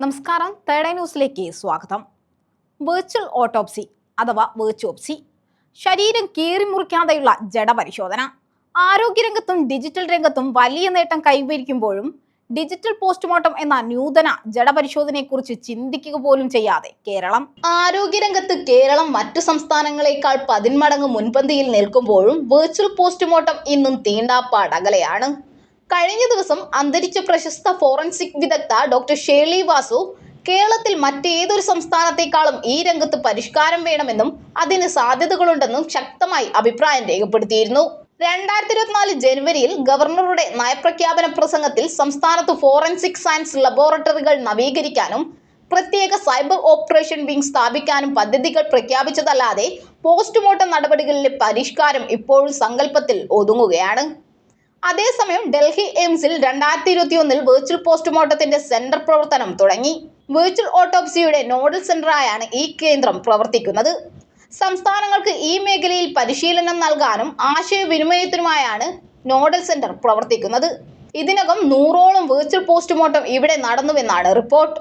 നമസ്കാരം. തേർഡ് ന്യൂസിലേക്ക് സ്വാഗതം. വെർച്വൽ ഓട്ടോപ്സി അഥവാ വെർച്വോപ്സി ശരീരം കീറിമുറിക്കാതെയുള്ള ജഡപരിശോധന ആരോഗ്യരംഗത്തും ഡിജിറ്റൽ രംഗത്തും വലിയ നേട്ടം കൈവരിക്കുമ്പോഴും ഡിജിറ്റൽ പോസ്റ്റ്മോർട്ടം എന്ന നൂതന ജഡപരിശോധനയെക്കുറിച്ച് ചിന്തിക്കുക പോലും ചെയ്യാതെ കേരളം. ആരോഗ്യരംഗത്ത് കേരളം മറ്റു സംസ്ഥാനങ്ങളെക്കാൾ പതിന്മടങ്ങ് മുൻപന്തിയിൽ നിൽക്കുമ്പോഴും വെർച്വൽ പോസ്റ്റ്മോർട്ടം ഇന്നും തീണ്ടാപ്പാടകലെയാണ്. കഴിഞ്ഞ ദിവസം അന്തരിച്ച പ്രശസ്ത ഫോറൻസിക് വിദഗ്ധ ഡോക്ടർ ഷേർലി വാസു കേരളത്തിൽ മറ്റേതൊരു സംസ്ഥാനത്തെക്കാളും ഈ രംഗത്ത് പരിഷ്കാരം വേണമെന്നും അതിന് സാധ്യതകളുണ്ടെന്നും ശക്തമായി അഭിപ്രായം രേഖപ്പെടുത്തിയിരുന്നു. രണ്ടായിരത്തി ഇരുപത്തിനാല് ജനുവരിയിൽ ഗവർണറുടെ നയപ്രഖ്യാപന പ്രസംഗത്തിൽ സംസ്ഥാനത്ത് ഫോറൻസിക് സയൻസ് ലബോറട്ടറികൾ നവീകരിക്കാനും പ്രത്യേക സൈബർ ഓപ്പറേഷൻ വിംഗ് സ്ഥാപിക്കാനും പദ്ധതികൾ പ്രഖ്യാപിച്ചതല്ലാതെ പോസ്റ്റ്മോർട്ടം നടപടികളിലെ പരിഷ്കാരം ഇപ്പോഴും സങ്കല്പത്തിൽ ഒതുങ്ങുകയാണ്. അതേസമയം ഡൽഹി എയിംസിൽ രണ്ടായിരത്തി ഇരുപത്തി ഒന്നിൽ വെർച്വൽ പോസ്റ്റ്മോർട്ടത്തിന്റെ സെന്റർ പ്രവർത്തനം തുടങ്ങി. വെർച്വൽ ഓട്ടോപ്സിയുടെ നോഡൽ സെന്ററായാണ് ഈ കേന്ദ്രം പ്രവർത്തിക്കുന്നത്. സംസ്ഥാനങ്ങൾക്ക് ഈ മേഖലയിൽ പരിശീലനം നൽകാനും ആശയവിനിമയത്തിനുമായാണ് നോഡൽ സെന്റർ പ്രവർത്തിക്കുന്നത്. ഇതിനകം നൂറോളം വെർച്വൽ പോസ്റ്റ്മോർട്ടം ഇവിടെ നടന്നുവെന്നാണ് റിപ്പോർട്ട്.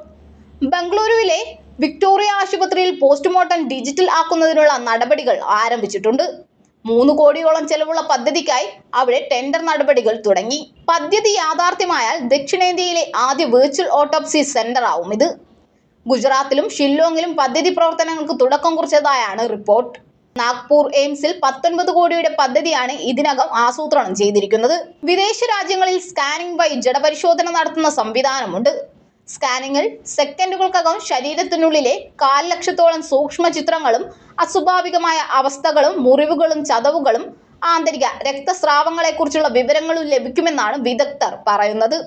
ബംഗളൂരുവിലെ വിക്ടോറിയ ആശുപത്രിയിൽ പോസ്റ്റ്മോർട്ടം ഡിജിറ്റൽ ആക്കുന്നതിനുള്ള നടപടികൾ ആരംഭിച്ചിട്ടുണ്ട്. മൂന്ന് കോടിയോളം ചെലവുള്ള പദ്ധതിക്കായി അവിടെ ടെൻഡർ നടപടികൾ തുടങ്ങി. പദ്ധതി യാഥാർത്ഥ്യമായാൽ ദക്ഷിണേന്ത്യയിലെ ആദ്യ വെർച്വൽ ഓട്ടോപ്സി സെന്റർ ആവും ഇത്. ഗുജറാത്തിലും ഷില്ലോങ്ങിലും പദ്ധതി പ്രവർത്തനങ്ങൾക്ക് തുടക്കം കുറിച്ചതായാണ് റിപ്പോർട്ട് നാഗ്പൂർ എയിംസിൽ പത്തൊൻപത് കോടിയുടെ പദ്ധതിയാണ് ഇതിനകം ആസൂത്രണം ചെയ്തിരിക്കുന്നത്. വിദേശ രാജ്യങ്ങളിൽ സ്കാനിംഗ് വഴി ജഡപരിശോധന നടത്തുന്ന സംവിധാനമുണ്ട്. സ്കാനിങ്ങിൽ സെക്കൻഡുകൾക്കകം ശരീരത്തിനുള്ളിലെ കാൽ ലക്ഷത്തോളം സൂക്ഷ്മ ചിത്രങ്ങളും അസ്വാഭാവികമായ അവസ്ഥകളും മുറിവുകളും ചതവുകളും ആന്തരിക രക്തസ്രാവങ്ങളെക്കുറിച്ചുള്ള വിവരങ്ങളും ലഭിക്കുമെന്നാണ് വിദഗ്ധർ പറയുന്നത്.